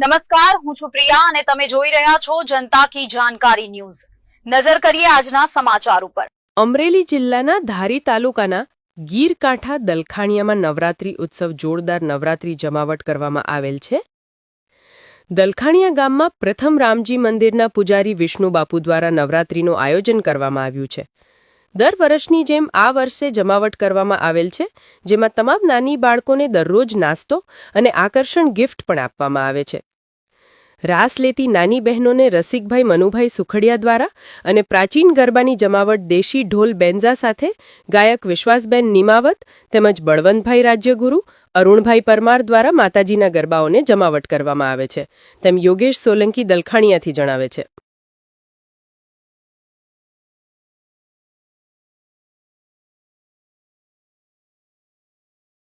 નમસ્કાર, હું છું પ્રિયા અને તમે જોઈ રહ્યા છો જનતા કી જાણકારી ન્યૂઝ. નજર કરીએ આજના સમાચાર ઉપર. અમરેલી જિલ્લાના ધારી તાલુકાના ગીરકાંઠા દલખાણિયામાં નવરાત્રી ઉત્સવ જોરદાર નવરાત્રી જમાવટ કરવામાં આવેલ છે. દલખાણિયા ગામમાં પ્રથમ રામજી મંદિરના પૂજારી વિષ્ણુ બાપુ દ્વારા નવરાત્રીનું આયોજન કરવામાં આવ્યું છે. દર વર્ષની જેમ આ વર્ષે જમાવટ કરવામાં આવેલ છે, જેમાં તમામ નાની બાળકોને દરરોજ નાસ્તો અને આકર્ષણ ગિફ્ટ પણ આપવામાં આવે છે. રાસ લેતી નાની બહેનોને રસિકભાઈ મનુભાઈ સુખડિયા દ્વારા અને પ્રાચીન ગરબાની જમાવટ દેશી ઢોલ બેન્ઝા સાથે ગાયક વિશ્વાસબેન નિમાવત તેમજ બળવંતભાઈ રાજ્યગુરુ, અરુણભાઈ પરમાર દ્વારા માતાજીના ગરબાઓને જમાવટ કરવામાં આવે છે. તેમ યોગેશ સોલંકી દલખાણિયાથી જણાવે છે.